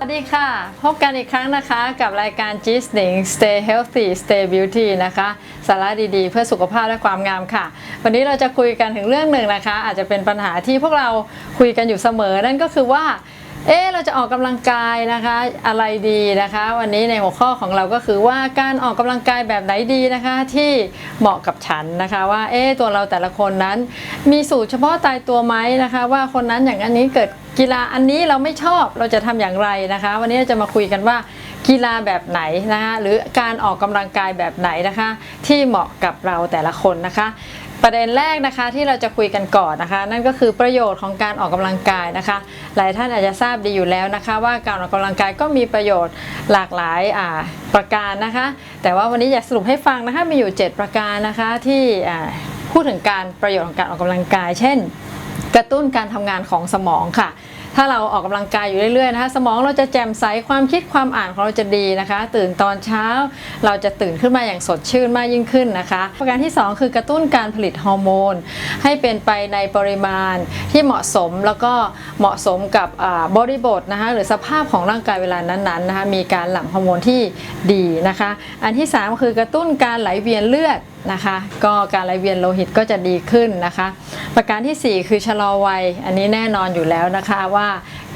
สวัสดีค่ะ พบกันอีกครั้งนะคะกับรายการ g s n i n g Stay Healthy Stay Beauty นะคะ สาระดีๆ เพื่อสุขภาพและความงามค่ะ วันนี้เราจะคุยกันถึงเรื่องหนึ่งนะคะ อาจจะเป็นปัญหาที่พวกเราคุยกันอยู่เสมอ นั่นก็คือว่า เอ๊เราจะออกกำลังกายนะคะอะไรดีนะคะ วันนี้ในหัวข้อของเราก็คือว่าการออกกำลังกายแบบไหนดีนะคะ ที่เหมาะกับฉันนะคะว่าเอ๊ตัวเราแต่ละคนนั้นมีสูตรเฉพาะตายตัวไหมนะคะ ว่าคนนั้นอย่างอันนี้เกิดกีฬาอันนี้เราไม่ชอบเราจะทำอย่างไรนะคะ วันนี้เราจะมาคุยกันว่ากีฬาแบบไหนนะคะหรือการออกกำลังกายแบบไหนนะคะ ที่เหมาะกับเราแต่ละคนนะคะ ประเด็นแรกนะคะที่เราจะคุยกันก่อนนะคะ นั่นก็คือประโยชน์ของการออกกำลังกายนะคะ หลายท่านอาจจะทราบดีอยู่แล้วนะคะ ว่าการออกกำลังกายก็มีประโยชน์หลากหลายอ่าประการนะคะ แต่ว่าวันนี้อยากสรุปให้ฟังนะคะมีอยู่ 7 ประการนะคะที่อ่าพูดถึงการประโยชน์ของการออกกำลังกาย เช่น กระตุ้นการทำงานของสมองค่ะ ถ้าเราออกกำลังกายอยู่เรื่อยๆนะคะสมองเราจะแจ่มใสความคิดความอ่านของเราจะดีนะคะ ตื่นตอนเช้าเราจะตื่นขึ้นมาอย่างสดชื่นมากยิ่งขึ้นนะคะ ประการที่ 2 คือกระตุ้นการผลิตฮอร์โมนให้เป็นไปในปริมาณที่เหมาะสมแล้วก็เหมาะสมกับบริบทนะคะหรือสภาพของร่างกายเวลานั้นๆนะคะมีการหลั่งฮอร์โมนที่ดีนะคะ อันที่ 3 คือกระตุ้นการไหลเวียนเลือด นะคะ ก็การไหลเวียนโลหิตก็จะดีขึ้นนะคะ ประการทีสี่4 คือชะลอวัย อันนี้แน่นอนอยู่แล้วนะคะว่า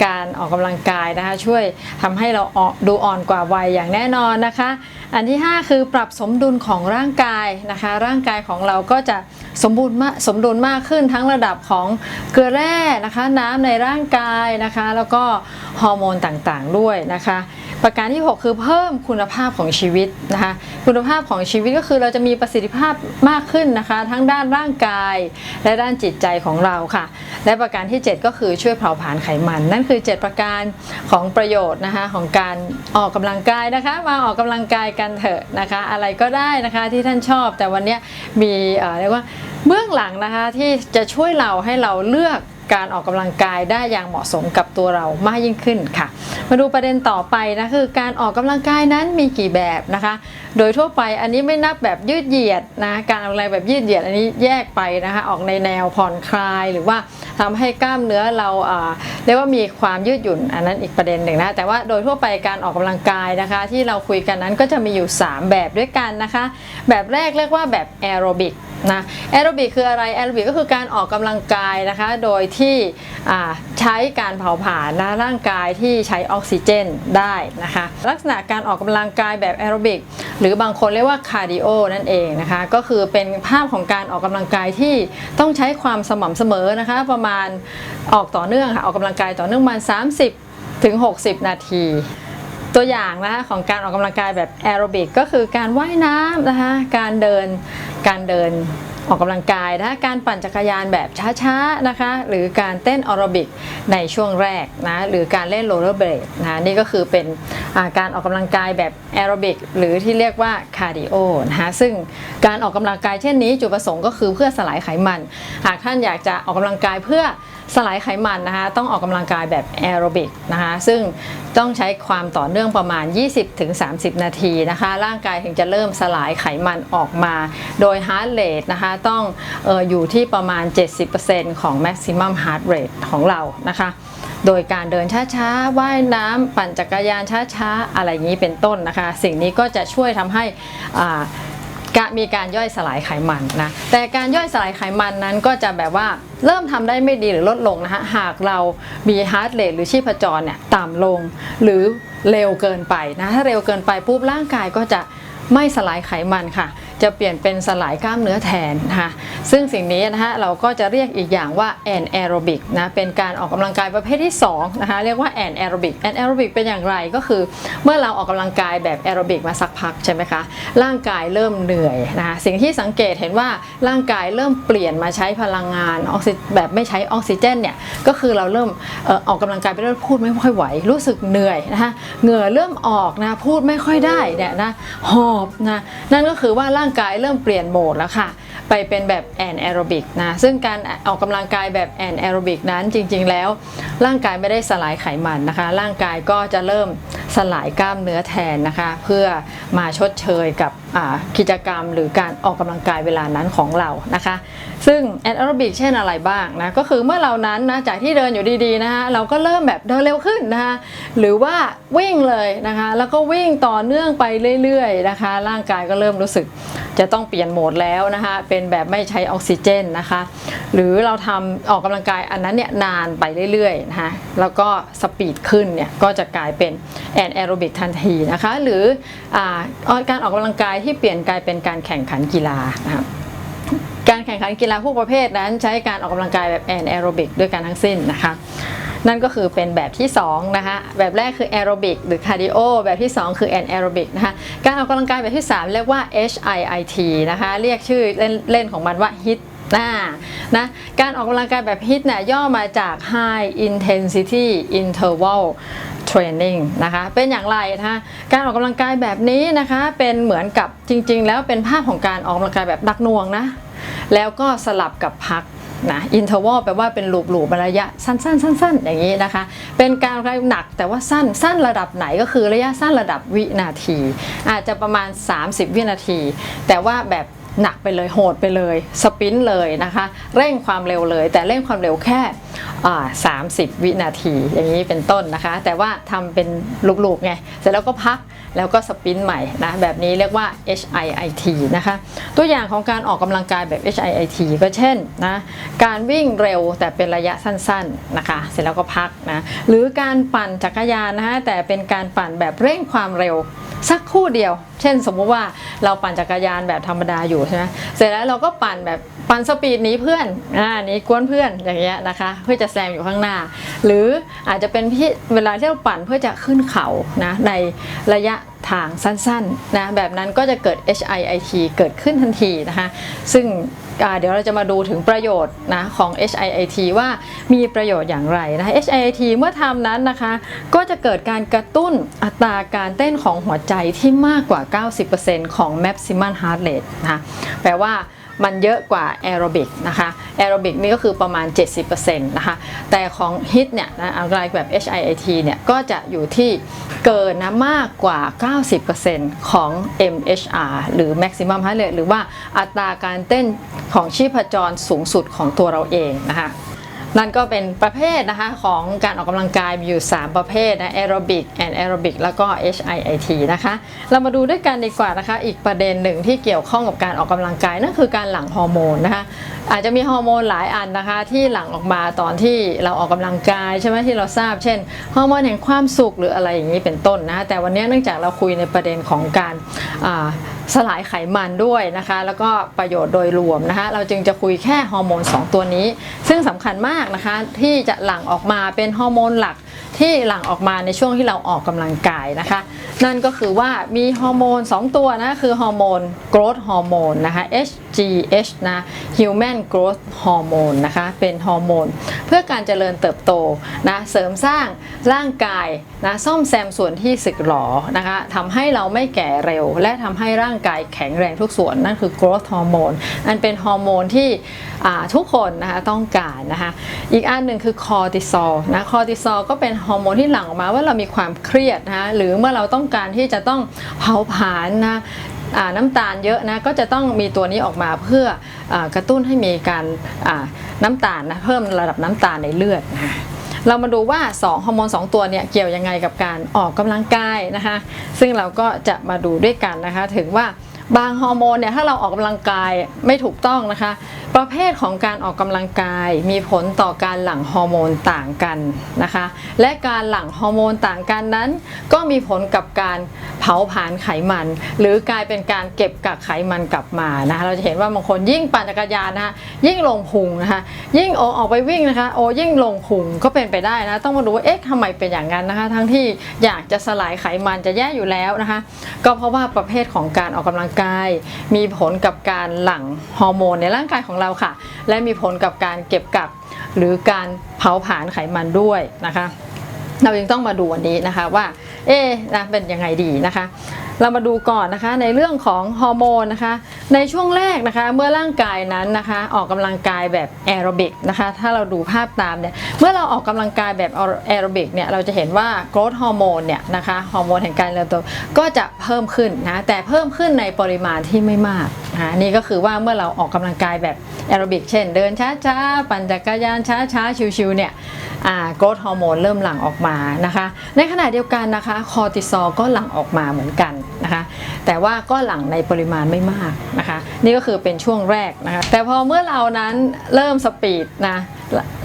การออกกำลังกายนะคะ ช่วยทำให้เราออกดูอ่อนกว่าวัยอย่างแน่นอนนะคะ อันที่ 5 คือปรับสมดุลของร่างกายนะคะ ร่างกายของเราก็จะสมบูรณ์มากสมดุลมากขึ้นทั้งระดับของเกลือแร่นะคะ น้ำในร่างกายนะคะ แล้วก็ฮอร์โมนต่างๆด้วยนะคะ ประการที่ 6 คือเพิ่มคุณภาพของชีวิตนะคะ คุณภาพของชีวิตก็คือเราจะมีประสิทธิภาพมากขึ้นนะคะ ทั้งด้านร่างกายและด้านจิตใจของเราค่ะ และประการที่ 7 ก็คือช่วยเผาผลาญไขมันนั่นคือือ 7 ประการของประโยชน์นะคะของการออกกำลังกายนะคะ มาออกกำลังกายกันเถอะนะคะ อะไรก็ได้นะคะที่ท่านชอบแต่วันนี้มีเอ่อเรียกว่าเบื้องหลังนะคะที่จะช่วยเราให้เราเลือก การออกกำลังกายได้อย่างเหมาะสมกับตัวเรามากยิ่งขึ้นค่ะ มาดูประเด็นต่อไปนะคือการออกกำลังกายนั้นมีกี่แบบนะคะ โดยทั่วไปอันนี้ไม่นับแบบยืดเหยียดนะการออกกำลังแบบยืดเหยียดอันนี้แยกไปนะคะออกในแนวผ่อนคลายหรือว่าทำให้กล้ามเนื้อเราเรียกว่ามีความยืดหยุ่นอันนั้นอีกประเด็นหนึ่งนะแต่ว่าโดยทั่วไปการออกกำลังกายนะคะ ที่เราคุยกันนั้นก็จะมีอยู่ 3 แบบด้วยกันนะคะ แบบแรกเรียกว่าแบบแอโรบิก นะแอโรบิกคืออะไรแอโรบิกก็คือการออกกำลังกายนะคะ โดยที่ใช้การเผาผลาญนะร่างกายที่ใช้ออกซิเจนได้นะคะ ลักษณะการออกกำลังกายแบบแอโรบิกหรือบางคนเรียกว่าคาร์ดิโอนั่นเองนะคะ ก็คือเป็นภาพของการออกกำลังกายที่ต้องใช้ความสม่ำเสมอนะคะ ประมาณออกต่อเนื่องค่ะออกกำลังกายต่อเนื่องประมาณ 30 ถึง 60 นาที ตัวอย่างนะคะของการออกกำลังกายแบบแอโรบิกก็คือการว่ายน้ำนะคะการเดินการเดินออกกำลังกายนะคะการปั่นจักรยานแบบช้าๆนะคะหรือการเต้นแอโรบิกในช่วงแรกนะหรือการเล่นโรลเลอร์เบลดนะนี่ก็คือเป็นาการออกกำลังกายแบบแอโรบิกหรือที่เรียกว่าคาร์ดิโอนะคะซึ่งการออกกำลังกายเช่นนี้จุดประสงค์ก็คือเพื่อสลายไขมัน หากท่านอยากจะออกกำลังกายเพื่อสลายไขมันนะคะต้องออกกำลังกายแบบแอโรบิกนะคะซึ่งต้องใช้ความต่อเนื่องประมาณ 20-30 นาทีนะคะ ร่างกายถึงจะเริ่มสลายไขมันออกมา โดย heart rate นะคะต้องอออยู่ที่ประมาณ 70%ของ maximum heart rate ของเรานะคะโดยการเดินช้าๆ ว่ายน้ำปั่นจักรยานช้าๆ อะไรอย่างนี้เป็นต้นนะคะ สิ่งนี้ก็จะช่วยทำให้อ่ากะมีการย่อยสลายไขมันนะ แต่การย่อยสลายไขมันนั้นก็จะแบบว่า เริ่มทำได้ไม่ดีหรือลดลงนะคะหากเรามีฮาร์ดเรทหรือชีพจรเนี่ยต่ำลง หรือเร็วเกินไปนะถ้าเร็วเกินไปปุ๊บร่างกายก็จะไม่สลายไขมันค่ะ จะเปลี่ยนเป็นสลายกล้ามเนื้อแทนนะคะซึ่งสิ่งนี้นะคะเราก็จะเรียกอีกอย่างว่าแอนแอโรบิกนะเป็นการออกกำลังกายประเภทที่2นะคะเรียกว่าแอนแอโรบิกแอนแอโรบิกเป็นอย่างไรก็คือเมื่อเราออกกำลังกายแบบแอโรบิกมาสักพักใช่ไหมคะร่างกายเริ่มเหนื่อยนะคะสิ่งที่สังเกตเห็นว่าร่างกายเริ่มเปลี่ยนมาใช้พลังงานออกซิแบบไม่ใช้ออกซิเจนเนี่ยก็คือเราเริ่มออออกกำลังกายไปเรื่อยพูดไม่ค่อยไหว รู้สึกเหนื่อยนะคะเหงื่อเริ่มออกนะพูดไม่ค่อยได้เนี่ยนะหอบนะนั่นก็คือว่าร่างกายเริ่มเปลี่ยนโหมดแล้วค่ะ ไปเป็นแบบแอนแอโรบิกนะ ซึ่งการออกกำลังกายแบบแอนแอโรบิกนั้นจริงๆแล้ว ร่างกายไม่ได้สลายไขมันนะคะ ร่างกายก็จะเริ่มสลายกล้ามเนื้อแทนนะคะ เพื่อมาชดเชยกับกิจกรรมหรือการออกกำลังกายเวลานั้นของเรานะคะ ซึ่งแอนแอโรบิกเช่นอะไรบ้างนะก็คือเมื่อเรานั้นนะจากที่เดินอยู่ดีๆนะคะเราก็เริ่มแบบเดินเร็วขึ้นนะคะหรือว่าวิ่งเลยนะคะแล้วก็วิ่งต่อเนื่องไปเรื่อยๆนะคะ ร่างกายก็เริ่มรู้สึกจะต้องเปลี่ยนโหมดแล้วนะคะเป็นแบบไม่ใช้ออกซิเจนนะคะ หรือเราทำออกกำลังกายอันนั้นเนี่ยนานไปเรื่อยๆนะคะแล้วก็สปีดขึ้นเนี่ยก็จะกลายเป็นแอนแอโรบิกทันทีนะคะหรืออการออกกำลังกายที่เปลี่ยนกลายเป็นการแข่งขันกีฬานะคะ การแข่งขันกีฬาพวกประเภทนั้น ใช้การออกกำลังกายแบบแอนแอโรบิกด้วยกันทั้งสิ้นนะคะนั่นก็คือเป็นแบบที่2นะคะแบบแรกคือแอโรบิกหรือคาร์ดิโอแบบที่ 2 คือแอนแอโรบิกนะคะการออกกำลังกายแบบที่ 3 เรียกว่า HIIT นะคะเรียกชื่อเล่นเล่นของมันว่า HIT นะนะการออกกำลังกายแบบ HIT เนี่ยย่อมาจาก High Intensity Interval Training นะคะเป็นอย่างไรนะคะการออกกำลังกายแบบนี้นะคะเป็นเหมือนกับจริง ๆ แล้วเป็นภาพของการออกกำลังกายแบบดักนวงนะแล้วก็สลับกับพักนะอินเทอร์วลแปลว่าเป็นหลูปลูประยะสั้นๆสั้นๆ อย่างนี้นะคะ เป็นการกายหนักแต่ว่าสั้นสั้นระดับไหนก็คือระยะสั้นระดับวินาที อาจจะประมาณ 30 วินาที แต่ว่าแบบ หนักไปเลยโหดไปเลยสปินเลยนะคะ เร่งความเร็วเลย แต่เร่งความเร็วแค่30วินาทีอย่างนี้เป็นต้นนะคะ แต่ว่าทำเป็นลูกๆไงเสร็จแล้วก็พักแล้วก็สปินใหม่นะแบบนี้เรียกว่า HIIT นะคะตัวอย่างของการออกกำลังกายแบบ HIIT ก็เช่นนะการวิ่งเร็วแต่เป็นระยะสั้นๆนะคะ เสร็จแล้วก็พักนะหรือการปั่นจักรยานนะคะแต่เป็นการปั่นแบบเร่งความเร็วสักคู่เดียว เช่น สมมุติว่าเราปั่นจักรยานแบบธรรมดาอยู่ใช่ไหมเสร็จแล้วเราก็ปั่นแบบปั่นสปีดหนีเพื่อนอ่านีกวนเพื่อนอย่างเงี้ยนะคะ เพื่อจะแซงอยู่ข้างหน้า หรืออาจจะเป็นพี่เวลาที่เราปั่นเพื่อจะขึ้นเขานะในระยะทางสั้นๆนะแบบนั้นก็จะเกิด HIIT เกิดขึ้นทันทีนะคะ ซึ่ง เดี๋ยวเราจะมาดูถึงประโยชน์นะของ HIIT ว่ามีประโยชน์อย่างไรนะ HIIT เมื่อทำนั้นนะคะ ก็จะเกิดการกระตุ้นอัตราการเต้นของหัวใจที่มากกว่า 90%ของ maximum heart rate นะแปลว่า มันเยอะกว่าแอโรบิกนะคะแอโรบิกนี่ก็คือประมาณ 70%นะคะแต่ของฮิตเนี่ยนะอะไรแบบ HIIT เนี่ยก็จะอยู่ที่เกินนะมากกว่า 90%ของ MHR หรือ maximum heart rate หรือว่าอัตราการเต้นของชีพจรสูงสุดของตัวเราเองนะคะ นั่นก็เป็นประเภทนะคะของการออกกำลังกายมีอยู่ 3 ประเภทนะแอโรบิกแอนแอโรบิกแล้วก็ HIIT นะคะ เรามาดูด้วยกันดีกว่านะคะ อีกประเด็นหนึ่งที่เกี่ยวข้องกับการออกกำลังกายนั่นคือการหลั่งฮอร์โมนนะคะอาจจะมีฮอร์โมนหลายอันนะคะ ที่หลั่งออกมาตอนที่เราออกกำลังกายใช่ไหมที่เราทราบ เช่นฮอร์โมนแห่งความสุขหรืออะไรอย่างนี้เป็นต้นนะแต่วันนี้เนื่องจากเราคุยในประเด็นของการ สลายไขมันด้วยนะคะ แล้วก็ประโยชน์โดยรวมนะคะ เราจึงจะคุยแค่ฮอร์โมน 2 ตัวนี้ ซึ่งสำคัญมากนะคะที่จะหลั่งออกมาเป็นฮอร์โมนหลักที่หลั่งออกมาในช่วงที่เราออกกำลังกายนะคะ นั่นก็คือว่ามีฮอร์โมน 2 ตัวนะคือฮอร์โมน growth hormone นะคะ HGH นะ human growth hormone นะคะเป็นฮอร์โมนเพื่อการเจริญเติบโตนะเสริมสร้างร่างกายนะซ่อมแซมส่วนที่สึกหรอนะคะทำให้เราไม่แก่เร็ว และทำให้ร่างกายแข็งแรงทุกส่วน นั่นคือ growth hormone อันเป็นฮอร์โมนที่ทุกคนนะคะต้องการนะคะอีกอันหนึ่งคือคอร์ติซอลนะคอร์ติซอลก็เป็นฮอร์โมนที่หลั่งออกมาว่าเรามีความเครียดนะคะหรือเมื่อเราต้องการที่จะต้องเผาผลาญนะน้ำตาลเยอะนะก็จะต้องมีตัวนี้ออกมาเพื่ออกระตุ้นให้มีการน้ำตาลนะเพิ่มระดับน้ำตาลในเลือดนะเรามาดูว่า 2 ฮอร์โมน 2 ตัวเนี่ยเกี่ยวยังไงกับการออกกำลังกายนะคะ ซึ่งเราก็จะมาดูด้วยกันนะคะ ถึงว่าบางฮอร์โมนเนี่ยถ้าเราออกกำลังกายไม่ถูกต้องนะคะ ประเภทของการออกกำลังกายมีผลต่อการหลั่งฮอร์โมนต่างกันนะคะ และการหลั่งฮอร์โมนต่างกันนั้น ก็มีผลกับการเผาผลาญไขมัน หรือกลายเป็นการเก็บกักไขมันกลับมานะคะเราจะเห็นว่าบางคนยิ่งปั่นจักรยานนะคะยิ่งลงพุงนะคะยิ่งโอออกไปวิ่งนะคะโอยิ่งลงพุงก็เป็นไปได้นะต้องมาดูว่าเอ๊ะทำไมเป็นอย่างนั้นนะคะ ทั้งที่อยากจะสลายไขมันจะแย่อยู่แล้วนะคะ ก็เพราะว่าประเภทของการออกกำลังกาย มีผลกับการหลั่งฮอร์โมนในร่างกายของเราค่ะ และมีผลกับการเก็บกักหรือการเผาผลาญไขมันด้วยนะคะ เรายังต้องมาดูวันนี้นะคะว่า เอ๊ะนะเป็นยังไงดีนะคะ เรามาดูก่อนนะคะในเรื่องของฮอร์โมนนะคะ ในช่วงแรกนะคะเมื่อร่างกายนั้นนะคะออกกำลังกายแบบแอโรบิกนะคะถ้าเราดูภาพตามเนี่ยเมื่อเราออกกำลังกายแบบแอโรบิกเนี่ยเราจะเห็นว่าโกรทฮอร์โมนเนี่ยนะคะฮอร์โมนแห่งการเติบโตก็จะเพิ่มขึ้นนะแต่เพิ่มขึ้นในปริมาณที่ไม่มากนะนี่ก็คือว่าเมื่อเราออกกำลังกายแบบแอโรบิกเช่น เดินช้าๆปั่นจักรยานช้าๆชิวๆเนี่ยโกรทฮอร์โมนเริ่มหลั่งออกมานะคะในขณะเดียวกันนะคะคอร์ติซอลก็หลั่งออกมาเหมือนกันนะคะแต่ว่าก็หลั่งในปริมาณไม่มากนะคะ นี่ก็คือเป็นช่วงแรกนะคะ แต่พอเมื่อเรานั้นเริ่มสปีดนะ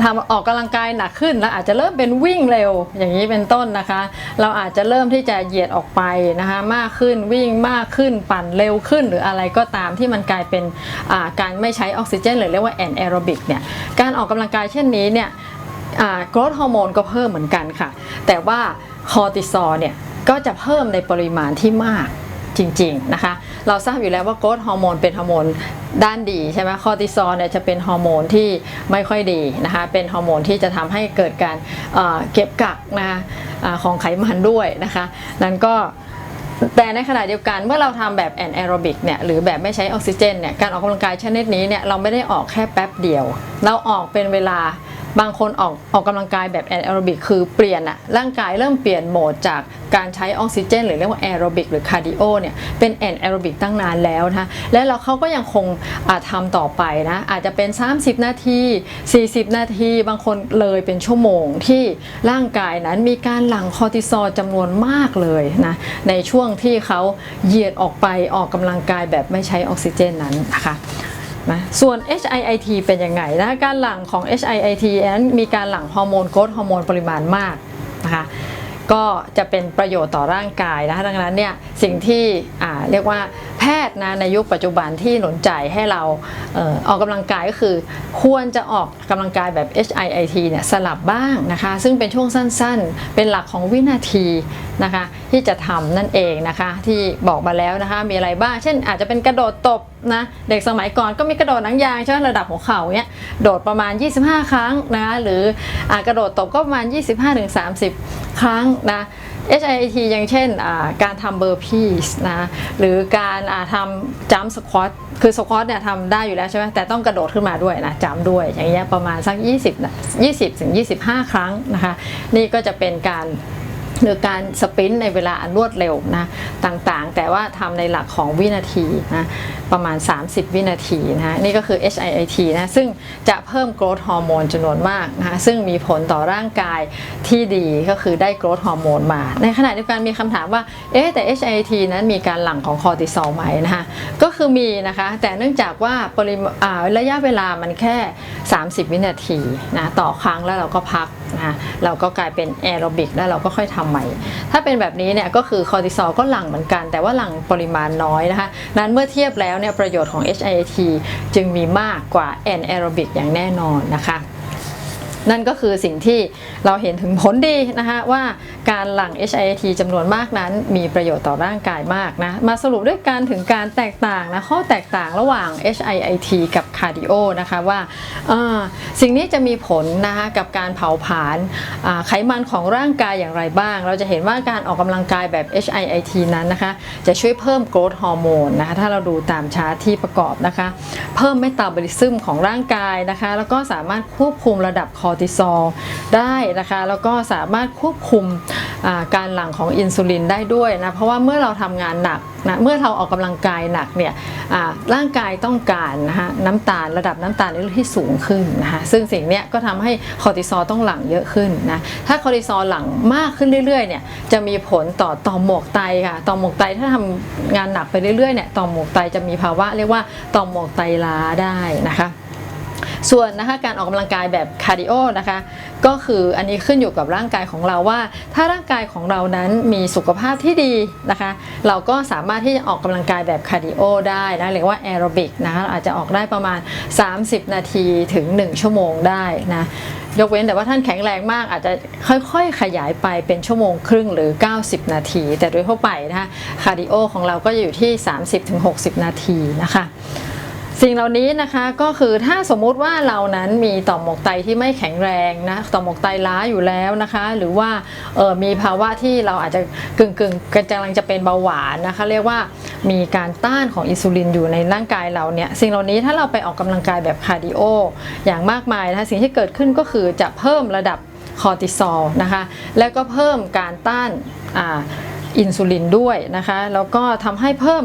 ทำออกกำลังกายหนักขึ้นแล้วอาจจะเริ่มเป็นวิ่งเร็วอย่างนี้เป็นต้นนะคะ เราอาจจะเริ่มที่จะเหยียดออกไปนะคะมากขึ้นวิ่งมากขึ้นปั่นเร็วขึ้น หรืออะไรก็ตามที่มันกลายเป็นการไม่ใช้ออกซิเจนหรือเรียกว่าแอนแอโรบิกเนี่ยการออกกำลังกายเช่นนี้เนี่ยโกรทฮอร์โมนก็เพิ่มเหมือนกันค่ะ แต่ว่าคอร์ติซอลเนี่ยก็จะเพิ่มในปริมาณที่มาก จริงๆนะคะ เราทราบอยู่แล้วว่าโกรทฮอร์โมนเป็นฮอร์โมนด้านดีใช่ไหมคอร์ติซอลเนี่ยจะเป็นฮอร์โมนที่ไม่ค่อยดีนะคะเป็นฮอร์โมนที่จะทำให้เกิดการเก็บกักนะคะของไขมันด้วยนะคะนั้นก็แต่ในขณะเดียวกันเมื่อเราทำแบบแอนแอโรบิกเนี่ยหรือแบบไม่ใช้ออกซิเจนเนี่ยการออกกำลังกายชนิดนี้เนี่ยเราไม่ได้ออกแค่แป๊บเดียว เราออกเป็นเวลา บางคนออกออกกำลังกายแบบแอนแอโรบิกคือเปลี่ยนอะร่างกายเริ่มเปลี่ยนโหมดจากการใช้ออกซิเจน หรือเรียกว่าแอโรบิกหรือคาร์ดิโอเนี่ยเป็นแอนแอโรบิกตั้งนานแล้วนะคะและเราเขาก็ยังคงทำต่อไปนะอาจจะเป็น 30 นาที 40 นาที บางคนเลยเป็นชั่วโมงที่ร่างกายนั้นมีการหลั่งคอร์ติซอลจำนวนมากเลยนะในช่วงที่เขาเหยียดออกไปออกกำลังกายแบบไม่ใช้ออกซิเจนนั้นนะคะ นะส่วน HIIT เป็นยังไงนะการหลั่งของ HIIT นั้นมีการหลั่งฮอร์โมนโกรทฮอร์โมนปริมาณมากนะคะก็จะเป็นประโยชน์ต่อร่างกายนะคะดังนั้นเนี่ยสิ่งที่เรียกว่า ทย์นะในยุคปัจจุบันที่หนุนใจให้เราเออออกกำลังกายก็คือ ควรจะออกกำลังกายแบบ HIIT เนี่ยสลับบ้างนะคะ ซึ่งเป็นช่วงสั้นๆ เป็นหลักของวินาทีนะคะที่จะทำนั่นเองนะคะที่บอกมาแล้วนะคะมีอะไรบ้าง เช่นอาจจะเป็นกระโดดตบนะเด็กสมัยก่อนก็มีกระโดดหนังยางใช่ไหมระดับหัวเข่าเนี่ยโดดประมาณ 25 ครั้งนะคะหรืออกระโดดตบก็ประมาณ 25-30 ครั้งนะ HIIT อย่างเช่นการทำเบอร์พีสนะหรือการทำจัมสควอตคือสควอตเนี่ยทำได้อยู่แล้วใช่ไหมแต่ต้องกระโดดขึ้นมาด้วยนะจัมด้วยอย่างเงี้ยประมาณสัก 20 20ถึง25 ครั้งนะคะ นี่ก็จะเป็นการ หรือการสปรินต์ในเวลาอันรวดเร็วนะต่างๆ แต่ว่าทำในหลักของวินาทีนะประมาณ 30 วินาทีนะนี่ก็คือ HIIT นะซึ่งจะเพิ่มโกรทฮอร์โมนจำนวนมากนะซึ่งมีผลต่อร่างกายที่ดีก็คือได้โกรทฮอร์โมนมา ในขณะเดียวกันมีคำถามว่าเอ๊แต่ HIIT นั้นมีการหลั่งของคอร์ติซอลไหมนะคะก็คือมีนะคะแต่เนื่องจากว่าปริมาระยะเวลามันแค่ 30 วินาทีนะต่อครั้งแล้วเราก็พักนะเราก็กลายเป็นแอโรบิกแล้วเราก็ค่อยทำใหม่ ถ้าเป็นแบบนี้เนี่ยก็คือคอร์ติซอลก็หลั่งเหมือนกัน แต่ว่าหลั่งปริมาณน้อยนะคะ นั้นเมื่อเทียบแล้วเนี่ยประโยชน์ของ HIIT จึงมีมากกว่าแอนแอโรบิกอย่างแน่นอนนะคะ นั่นก็คือสิ่งที่เราเห็นถึงผลดีนะคะว่าการหลั่ง HIIT จำนวนมากนั้น มีประโยชน์ต่อร่างกายมากนะมาสรุปด้วยการถึงการแตกต่างนะข้อแตกต่างระหว่าง HIIT กับคาร์ดิโอนะคะว่าสิ่งนี้จะมีผลนะคะกับการเผาผลาญไขมันของร่างกายอย่างไรบ้าง เราจะเห็นว่าการออกกำลังกายแบบ HIIT นั้นนะคะ จะช่วยเพิ่มโกรทฮอร์โมนนะคะถ้าเราดูตามชาร์ตที่ประกอบนะคะ เพิ่มเมตาบอลิซึมของร่างกายนะคะ แล้วก็สามารถควบคุมระดับคอติซอลได้นะคะ แล้วก็สามารถควบคุมการหลั่งของอินซูลินได้ด้วยนะ เพราะว่าเมื่อเราทำงานหนักนะเมื่อเราออกกำลังกายหนักเนี่ยร่างกายต้องการนะคะน้ำตาลระดับน้ำตาลในเลือดที่สูงขึ้นนะคะซึ่งสิ่งนี้ก็ทำให้คอร์ติซอลต้องหลั่งเยอะขึ้นนะถ้าคอร์ติซอลหลั่งมากขึ้นเรื่อยๆเนี่ยจะมีผลต่อต่อมหมวกไตค่ะต่อมหมวกไตถ้าทำงานหนักไปเรื่อยๆเนี่ยต่อมหมวกไตจะมีภาวะเรียกว่าต่อมหมวกไตล้าได้นะคะ ส่วนนะคะการออกกำลังกายแบบคาร์ดิโอนะคะก็คืออันนี้ขึ้นอยู่กับร่างกายของเราว่า ถ้าร่างกายของเรานั้นมีสุขภาพที่ดีนะคะเราก็สามารถที่จะออกกำลังกายแบบคาร์ดิโอได้นะเรียกว่าแอโรบิกนะคะอาจจะออกได้ประมาณ 30 นาทีถึง 1 ชั่วโมงได้นะยกเว้นแต่ว่าท่านแข็งแรงมากอาจจะค่อยๆ ขยายไปเป็นชั่วโมงครึ่งหรือ 90 นาที แต่โดยทั่วไปนะคะคาร์ดิโอของเราก็จะอยู่ที่ 30-60 นาทีนะคะ สิ่งเหล่านี้นะคะก็คือถ้าสมมุติว่าเรานั้นมีต่อมหมวกไตที่ไม่แข็งแรงนะต่อมหมวกไตล้าอยู่แล้วนะคะ หรือว่าเออมีภาวะที่เราอาจจะกึ่งกึ่งกำลังจะเป็นเบาหวานนะคะ เรียกว่ามีการต้านของอินซูลินอยู่ในร่างกายเราเนี่ยสิ่งเหล่านี้ถ้าเราไปออกกำลังกายแบบคาร์ดิโออย่างมากมายนะคะสิ่งที่เกิดขึ้นก็คือจะเพิ่มระดับคอร์ติซอลนะคะ แล้วก็เพิ่มการต้านอ,อินซูลินด้วยนะคะ แล้วก็ทำให้เพิ่ม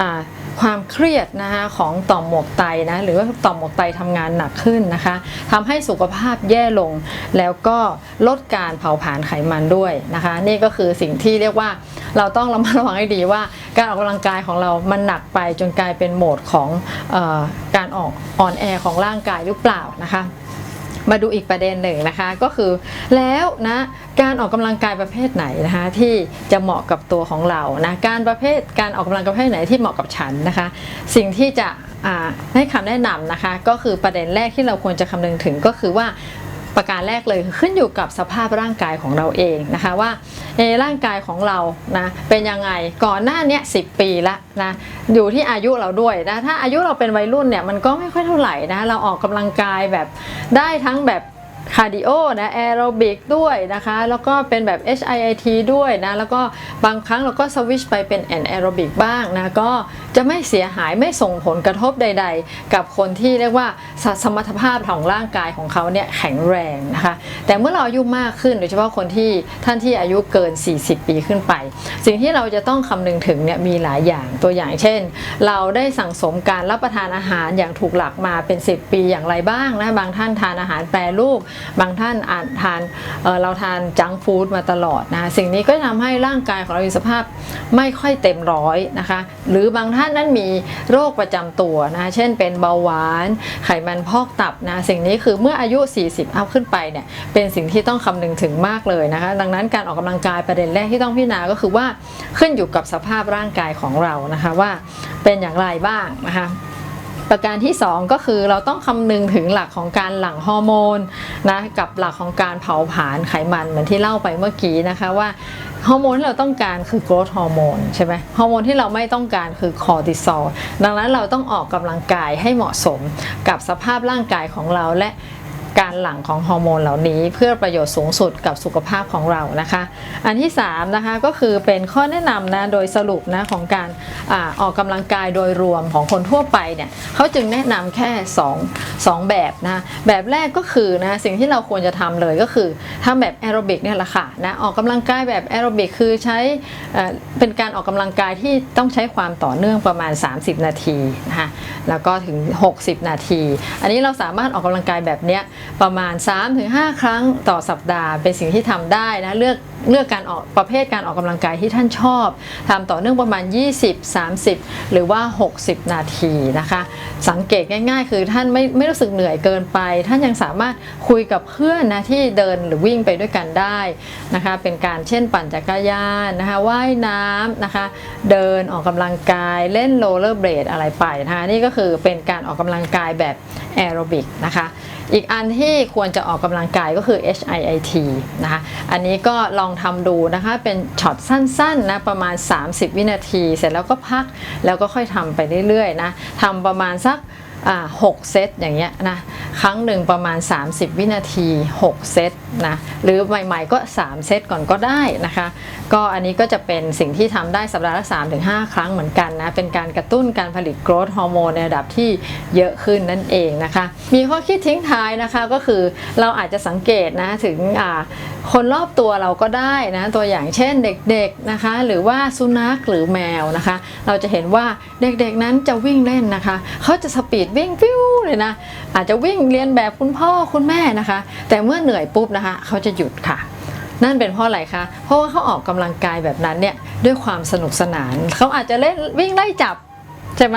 อ่า ความเครียดนะคะของต่อมหมวกไตนะหรือว่าต่อมหมวกไตทำงานหนักขึ้นนะคะทำให้สุขภาพแย่ลง แล้วก็ลดการเผาผลาญไขมันด้วยนะคะ นี่ก็คือสิ่งที่เรียกว่าเราต้องระมัดระวังให้ดีว่า การออกกำลังกายของเรามันหนักไปจนกลายเป็นโหมดของออการออกอ่อนแอของร่างกายหรือเปล่านะคะ มาดูอีกประเด็นหนึ่งนะคะก็คือ แล้วนะการออกกำลังกายประเภทไหนนะคะที่จะเหมาะกับตัวของเรานะการประเภทการออกกำลังกายประเภทไหนที่เหมาะกับฉันนะคะ สิ่งที่จะให้คำแนะนำนะคะ ก็คือประเด็นแรกที่เราควรจะคำนึงถึงก็คือว่า ประการแรกเลยขึ้นอยู่กับสภาพร่างกายของเราเองนะคะว่าเอร่างกายของเรานะเป็นยังไงก่อนหน้านี้สิปีละนะอยู่ที่อายุเราด้วยนะถ้าอายุเราเป็นวัยรุ่นเนี่ยมันก็ไม่ค่อยเท่าไหร่นะเราออกกำลังกายแบบได้ทั้งแบบคาร์ดิโอนะแอโรบิกด้วยนะคะ แล้วก็เป็นแบบ HIIT ด้วยนะ แล้วก็บางครั้งเราก็สวิชไปเป็นแอนแอโรบิกบ้างนะ ก็ จะไม่เสียหายไม่ส่งผลกระทบใด ๆ กับคนที่เรียกว่าสสมรรถภาพของร่างกายของเขาเนี่ยแข็งแรงนะคะ แต่เมื่อเราอายุมากขึ้นโดยเฉพาะคนที่ท่านที่อายุเกิน 40 ปีขึ้นไป สิ่งที่เราจะต้องคำนึงถึงเนี่ยมีหลายอย่างตัวอย่างเช่น เราได้สั่งสมการรับประทานอาหารอย่างถูกหลักมาเป็น 10 ปีอย่างไรบ้างนะบางท่านทานอาหารแปรรูป บางท่านอาจทานเเราทานจังฟู้ดมาตลอดนะสิ่งนี้ก็จะทำให้ร่างกายของเรามีสภาพไม่ค่อยเต็มร้อยนะคะ หรือบางท่านานั้นมีโรคประจำตัวนะเช่นเป็นเบาหวาน ไขมันพอกตับนะสิ่งนี้คือเมื่ออายุ 40 อัพขึ้นไปเนี่ยเป็นสิ่งที่ต้องคำนึงถึงมากเลยนะคะ ดังนั้นการออกกำลังกายประเด็นแรกที่ต้องพิจารณาก็คือว่าขึ้นอยู่กับสภาพร่างกายของเรานะคะว่าเป็นอย่างไรบ้างนะคะ ประการที่ 2 ก็คือเราต้องคำนึงถึงหลักของการหลั่งฮอร์โมนนะกับหลักของการเผาผลาญไขมันเหมือนที่เล่าไปเมื่อกี้นะคะว่าฮอร์โมนที่เราต้องการคือโกรทฮอร์โมนใช่ไหมฮอร์โมนที่เราไม่ต้องการคือคอร์ติซอลดังนั้นเราต้องออกกำลังกายให้เหมาะสมกับสภาพร่างกายของเราและ การหลั่งของฮอร์โมนเหล่านี้ เพื่อประโยชน์สูงสุดกับสุขภาพของเรานะคะ อันที่3นะคะก็คือเป็นข้อแนะนำนะโดยสรุปนะของการอออกกำลังกายโดยรวมของคนทั่วไปเนี่ยเขาจึงแนะนำแค่ 2 2 แบบนะแบบแรกก็คือนะสิ่งที่เราควรจะทำเลยก็คือทำแบบแอโรบิกเนี่ยแหละค่ะนะออกกำลังกายแบบแอโรบิกคือใช้เป็นการออกกำลังกายที่ต้องใช้ความต่อเนื่องประมาณ 30 นาทีนะคะแล้วก็ถึง 60 นาที อันนี้เราสามารถออกกำลังกายแบบเนี้ยประมาณ 3-5 ครั้งต่อสัปดาห์ เป็นสิ่งที่ทำได้นะเลือก เลือกการออกประเภทการออกกำลังกายที่ท่านชอบทำต่อเนื่องประมาณ 20 30 หรือว่า 60 นาทีนะคะ สังเกตง่าย ๆ คือท่านไม่ไม่รู้สึกเหนื่อยเกินไป ท่านยังสามารถคุยกับเพื่อนนะที่เดินหรือวิ่งไปด้วยกันได้นะคะ เป็นการเช่นปั่นจักรยานนะคะว่ายน้ำนะคะ เดินออกกำลังกายเล่นโรลเลอร์เบลดอะไรไปนะคะนี่ก็คือเป็นการออกกำลังกายแบบแอโรบิกนะคะอีกอันที่ควรจะออกกำลังกายก็คือ HIIT นะคะ อันนี้ก็ลองทำดูนะคะ เป็นช็อตสั้นๆนะประมาณ 30 วินาที เสร็จแล้วก็พักแล้วก็ค่อยทำไปเรื่อยๆนะทำประมาณสักอ่า6เซตอย่างเงี้ยนะครั้งหนึ่งประมาณ 30 วินาที 6 เซตนะหรือใหม่ๆก็ 3 เซตก่อนก็ได้นะคะ ก็อันนี้ก็จะเป็นสิ่งที่ทำได้สัปดาห์ละ 3-5 ครั้งเหมือนกันนะ เป็นการกระตุ้นการผลิตโกรทฮอร์โมนในระดับที่เยอะขึ้นนั่นเองนะคะ มีข้อคิดทิ้งท้ายนะคะก็คือเราอาจจะสังเกตนะถึงอ่า คนรอบตัวเราก็ได้นะตัวอย่างเช่นเด็กๆนะคะ หรือว่าสุนัขหรือแมวนะคะ เราจะเห็นว่าเด็กๆนั้นจะวิ่งเล่นนะคะเขาจะสปีดวิ่งฟิวเลยนะอาจจะวิ่งเรียนแบบคุณพ่อคุณแม่นะคะ แต่เมื่อเหนื่อยปุ๊บนะคะเขาจะหยุดค่ะนั่นเป็นเพราะอะไรคะ เพราะว่าเขาออกกำลังกายแบบนั้นเนี่ยด้วยความสนุกสนาน เขาอาจจะเล่นวิ่งไล่จับ ใช่ไหม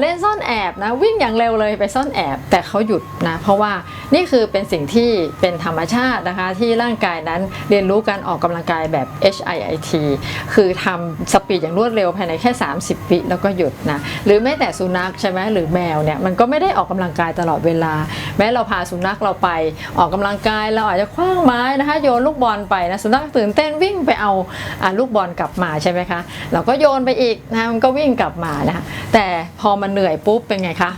เล่นซ่อนแอบนะวิ่งอย่างเร็วเลยไปซ่อนแอบ แต่เขาหยุดนะเพราะว่านี่คือเป็นสิ่งที่เป็นธรรมชาตินะคะ ที่ร่างกายนั้นเรียนรู้การออกกำลังกายแบบ HIIT คือทำสปีดอย่างรวดเร็วภายในแค่ 30วิแล้วก็หยุดนะหรือแม้แต่สุนัขใช่ไหมหรือแมวเนี่ยมันก็ไม่ได้ออกกำลังกายตลอดเวลา แม้เราพาสุนัขเราไปออกกำลังกายเราอาจจะคว้างไม้นะคะโยนลูกบอลไปนะสุนัขตื่นเต้นวิ่งไปเอาอ่าลูกบอลกลับมาใช่ไหมคะเราก็โยนไปอีกนะมันก็วิ่งกลับมานะคะแต่พอมันเหนื่อยปุ๊บเป็นไงคะ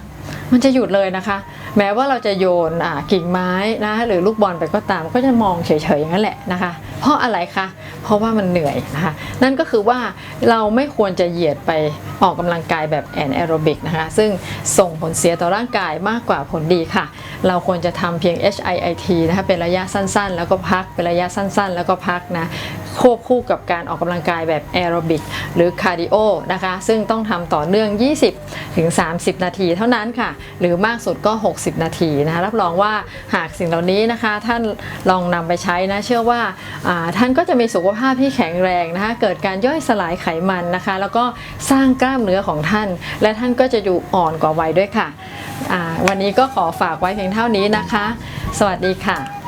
มันจะหยุดเลยนะคะ แม้ว่าเราจะโยนกิ่งไม้นะหรือลูกบอลไปก็ตาม ก็จะมองเฉยๆอย่างนั้นแหละนะคะ เพราะอะไรคะเพราะว่ามันเหนื่อยนะคะ นั่นก็คือว่าเราไม่ควรจะเหยียดไปออกกำลังกายแบบแอนแอโรบิกนะคะ ซึ่งส่งผลเสียต่อร่างกายมากกว่าผลดีค่ะ เราควรจะทำเพียง HIIT นะคะเป็นระยะสั้นๆ แล้วก็พักเป็นระยะสั้นๆ แล้วก็พักนะ ควบคู่กับการออกกำลังกายแบบแอโรบิกหรือคาร์ดิโอนะคะ ซึ่งต้องทำต่อเนื่อง 20 ถึง 30 นาทีเท่านั้นค่ะ หรือมากสุดก็ 60 นาทีนะคะรับรองว่าหากสิ่งเหล่านี้นะคะท่านลองนำไปใช้นะ เชื่อว่าาท่านก็จะมีสุขภาพที่แข็งแรงนะคะเกิดการย่อยสลายไขมันนะคะ แล้วก็สร้างกล้ามเนื้อของท่าน และท่านก็จะอยู่อ่อนกว่าวัยด้วยค่ะ วันนี้ก็ขอฝากไว้เพียงเท่านี้นะคะ สวัสดีค่ะ